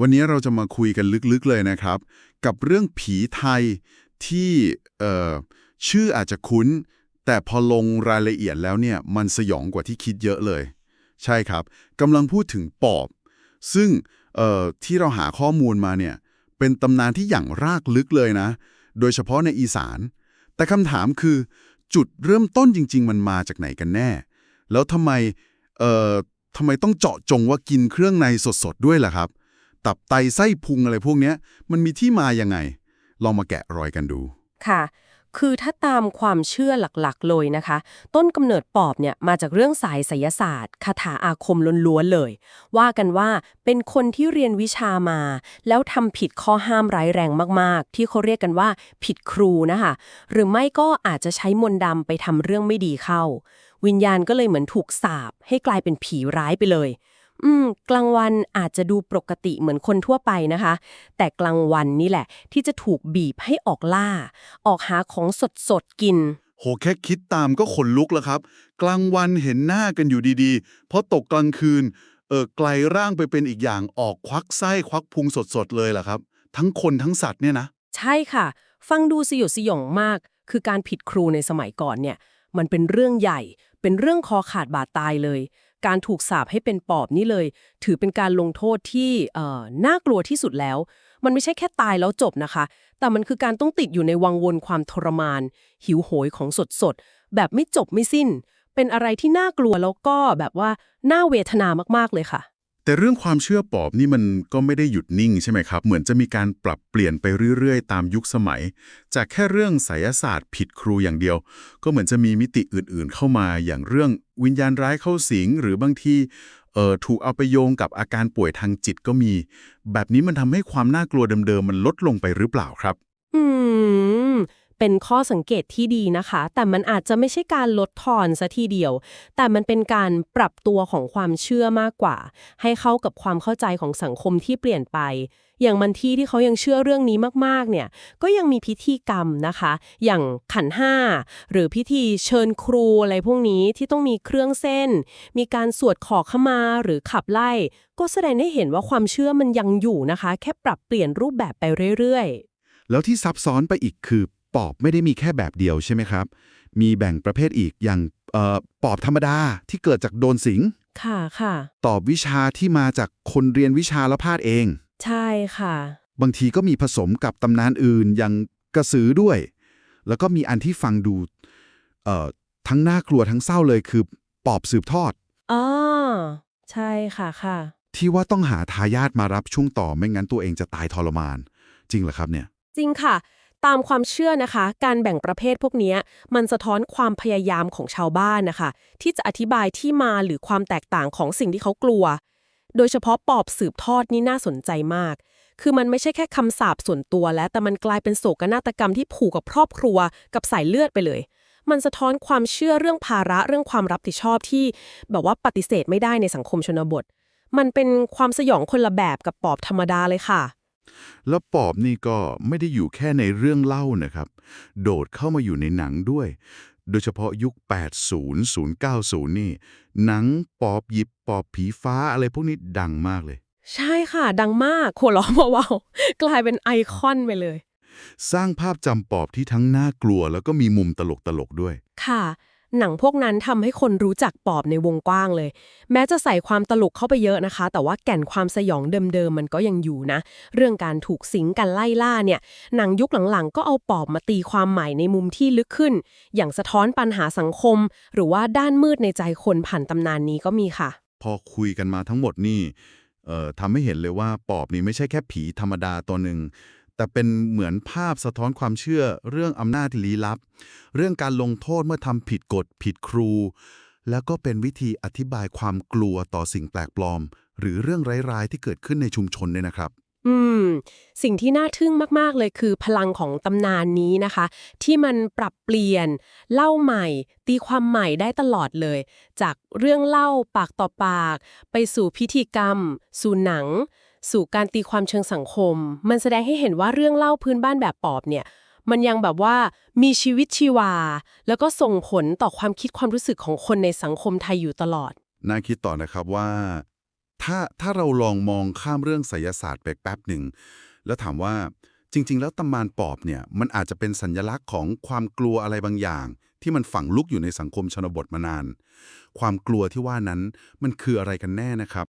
วันนี้เราจะมาคุยกันลึกๆเลยนะครับ กับเรื่องผีไทยที่เอ่อชื่ออาจจะคุ้น แต่พอลงรายละเอียดแล้วเนี่ยมันสยองกว่าที่คิดเยอะเลย ใช่ครับกำลังพูดถึงปอบ ซึ่งเอ่อที่เราหาข้อมูลมาเนี่ยเป็นตำนานที่อย่างรากลึกเลยนะ โดยเฉพาะในอีสาน แต่คำถามคือจุดเริ่มต้นจริง ๆ มันมาจากไหนกันแน่ แล้วทำไมเอ่อทำไมต้องเจาะจงว่ากินเครื่องในสดๆด้วยล่ะครับ ตับไตไส้พุงอะไรพวกเนี้ยมันมีที่มายังไง ลองมาแกะรอยกันดู ค่ะ คือถ้าตามความเชื่อหลักๆ เลยนะคะ ต้นกำเนิดปอบเนี่ยมาจากเรื่องสายไสยศาสตร์คาถาอาคมล้วนๆเลย ว่ากันว่าเป็นคนที่เรียนวิชามา แล้วทำผิดข้อห้ามร้ายแรงมากๆ ที่เขาเรียกกันว่าผิดครูนะคะ หรือไม่ก็อาจจะใช้มนต์ดำไปทำเรื่องไม่ดีเข้า วิญญาณก็เลยเหมือนถูกสาปให้กลายเป็นผีร้ายไปเลย อืม กลางวันอาจจะดูปกติเหมือนคนทั่วไปนะคะ แต่กลางวันนี่แหละ ที่จะถูกบีบให้ออกล่า ออกหาของสดสดๆกิน โหแค่คิดตามก็ขนลุกแล้วครับ กลางวันเห็นหน้ากันอยู่ดีๆ เพราะตกกลางคืน เออไกลร่างไปเป็นอีกอย่างออกควักไส้ควักพุงสดๆเลยล่ะครับ ทั้งคนทั้งสัตว์เนี่ยนะ ใช่ค่ะ ฟังดูสยดสยองมาก คือการผิดครูในสมัยก่อนเนี่ย มันเป็นเรื่องใหญ่ เป็นเรื่องคอขาดบาดตายเลย การถูกสาปให้เป็นปอบนี่เลย ถือเป็นการลงโทษที่เอ่อน่ากลัวที่สุดแล้ว มันไม่ใช่แค่ตายแล้วจบนะคะ แต่มันคือการต้องติดอยู่ในวังวนความทรมาน หิวโหยของสดสดแบบไม่จบไม่สิ้น เป็นอะไรที่น่ากลัวแล้วก็แบบว่าน่าเวทนามากๆเลยค่ะ แต่เรื่องความเชื่อปอบนี่มันก็ไม่ได้หยุดนิ่งใช่ไหมครับ เหมือนจะมีการปรับเปลี่ยนไปเรื่อยๆ ตามยุคสมัย จากแค่เรื่องไสยศาสตร์ผิดครูอย่างเดียว ก็เหมือนจะมีมิติอื่นๆ เข้ามาอย่างเรื่องวิญญาณร้ายเข้าสิงหรือบางทีเอ่อถูกเอาไปโยงกับอาการป่วยทางจิตก็มี แบบนี้มันทำให้ความน่ากลัวเดิมๆมันลดลงไปหรือเปล่าครับ อืม เป็นข้อสังเกตที่ดีนะคะ แต่มันอาจจะไม่ใช่การลดทอนซะทีเดียว แต่มันเป็นการปรับตัวของความเชื่อมากกว่า ให้เข้ากับความเข้าใจของสังคมที่เปลี่ยนไป อย่างมันที่ที่เขายังเชื่อเรื่องนี้มากๆ เนี่ย ก็ยังมีพิธีกรรมนะคะ อย่างขันห้า หรือพิธีเชิญครูอะไรพวกนี้ที่ต้องมีเครื่องเส้น มีการสวดขอขมาหรือขับไล่ ก็แสดงให้เห็นว่าความเชื่อมันยังอยู่นะคะ แค่ปรับเปลี่ยนรูปแบบไปเรื่อยๆ แล้วที่ซับซ้อนไปอีกคือ ปอบไม่ได้มีแค่แบบเดียวใช่ไหมครับ มีแบ่งประเภทอีกอย่างเอ่อปอบธรรมดาที่เกิดจากโดนสิง ค่ะค่ะ ตอบวิชาที่มาจากคนเรียนวิชาแล้วพลาดเอง ใช่ค่ะ บางทีก็มีผสมกับตำนานอื่นอย่างกระสือด้วย แล้วก็มีอันที่ฟังดูเอ่อทั้งน่ากลัวทั้งเศร้าเลยคือปอบสืบทอดอ๋อใช่ค่ะค่ะ ที่ว่าต้องหาทายาทมารับช่วงต่อไม่งั้นตัวเองจะตายทรมาน จริงเหรอครับเนี่ย จริงค่ะ ตามความเชื่อนะคะ การแบ่งประเภทพวกนี้มันสะท้อนความพยายามของชาวบ้านนะคะ ที่จะอธิบายที่มาหรือความแตกต่างของสิ่งที่เขากลัว โดยเฉพาะปอบสืบทอดนี่น่าสนใจมาก คือมันไม่ใช่แค่คำสาปส่วนตัวแล้ว แต่มันกลายเป็นโศกนาฏกรรมที่ผูกกับครอบครัว กับสายเลือดไปเลย มันสะท้อนความเชื่อเรื่องภาระเรื่องความรับผิดชอบที่ แบบว่าปฏิเสธไม่ได้ในสังคมชนบท มันเป็นความสยองคนละแบบกับปอบธรรมดาเลยค่ะ แล้วปอบนี่ก็ไม่ได้อยู่แค่ในเรื่องเล่านะครับ โดดเข้ามาอยู่ในหนังด้วย โดยเฉพาะยุค 80 090 นี่ หนังปอบหยิบปอบผีฟ้าอะไรพวกนี้ดังมากเลย ใช่ค่ะ ดังมากหัวเราะเบาๆกลายเป็นไอคอนไปเลย สร้างภาพจำปอบที่ทั้งน่ากลัว แล้วก็มีมุมตลกๆด้วย ค่ะ หนังพวกนั้นทำให้คนรู้จักปอบในวงกว้างเลย แม้จะใส่ความตลกเข้าไปเยอะนะคะ แต่ว่าแก่นความสยองเดิมๆมันก็ยังอยู่นะ เรื่องการถูกสิงกันไล่ล่าเนี่ย หนังยุคหลังๆ ก็เอาปอบมาตีความใหม่ในมุมที่ลึกขึ้น อย่างสะท้อนปัญหาสังคม หรือว่าด้านมืดในใจคนผ่านตำนานนี้ก็มีค่ะ พอคุยกันมาทั้งหมดนี่เอ่อทำให้เห็นเลยว่าปอบนี่ไม่ใช่แค่ผีธรรมดาตัวหนึ่ง แต่เป็นเหมือนภาพสะท้อนความเชื่อเรื่องอำนาจลี้ลับ เรื่องการลงโทษเมื่อทำผิดกฎผิดครู แล้วก็เป็นวิธีอธิบายความกลัวต่อสิ่งแปลกปลอม หรือเรื่องร้ายๆที่เกิดขึ้นในชุมชนเนี่ยนะครับ อืม สิ่งที่น่าทึ่งมาก ๆ เลยคือพลังของตำนานนี้นะคะ ที่มันปรับเปลี่ยน เล่าใหม่ ตีความใหม่ได้ตลอดเลย จากเรื่องเล่าปากต่อปาก ไปสู่พิธีกรรม สู่หนัง สู่การตีความเชิงสังคม มันแสดงให้เห็นว่าเรื่องเล่าพื้นบ้านแบบปอบเนี่ยมันยังแบบว่ามีชีวิตชีวา แล้วก็ส่งผลต่อความคิดความรู้สึกของคนในสังคมไทยอยู่ตลอด น่าคิดต่อนะครับว่า ถ้าถ้าเราลองมองข้ามเรื่องไสยศาสตร์ไปแป๊บหนึ่ง แล้วถามว่าจริง ๆ แล้วตำมานปอบเนี่ยมันอาจจะเป็นสัญลักษณ์ของความกลัวอะไรบางอย่าง ที่มันฝังลุกอยู่ในสังคมชนบทมานาน ความกลัวที่ว่านั้นมันคืออะไรกันแน่นะครับ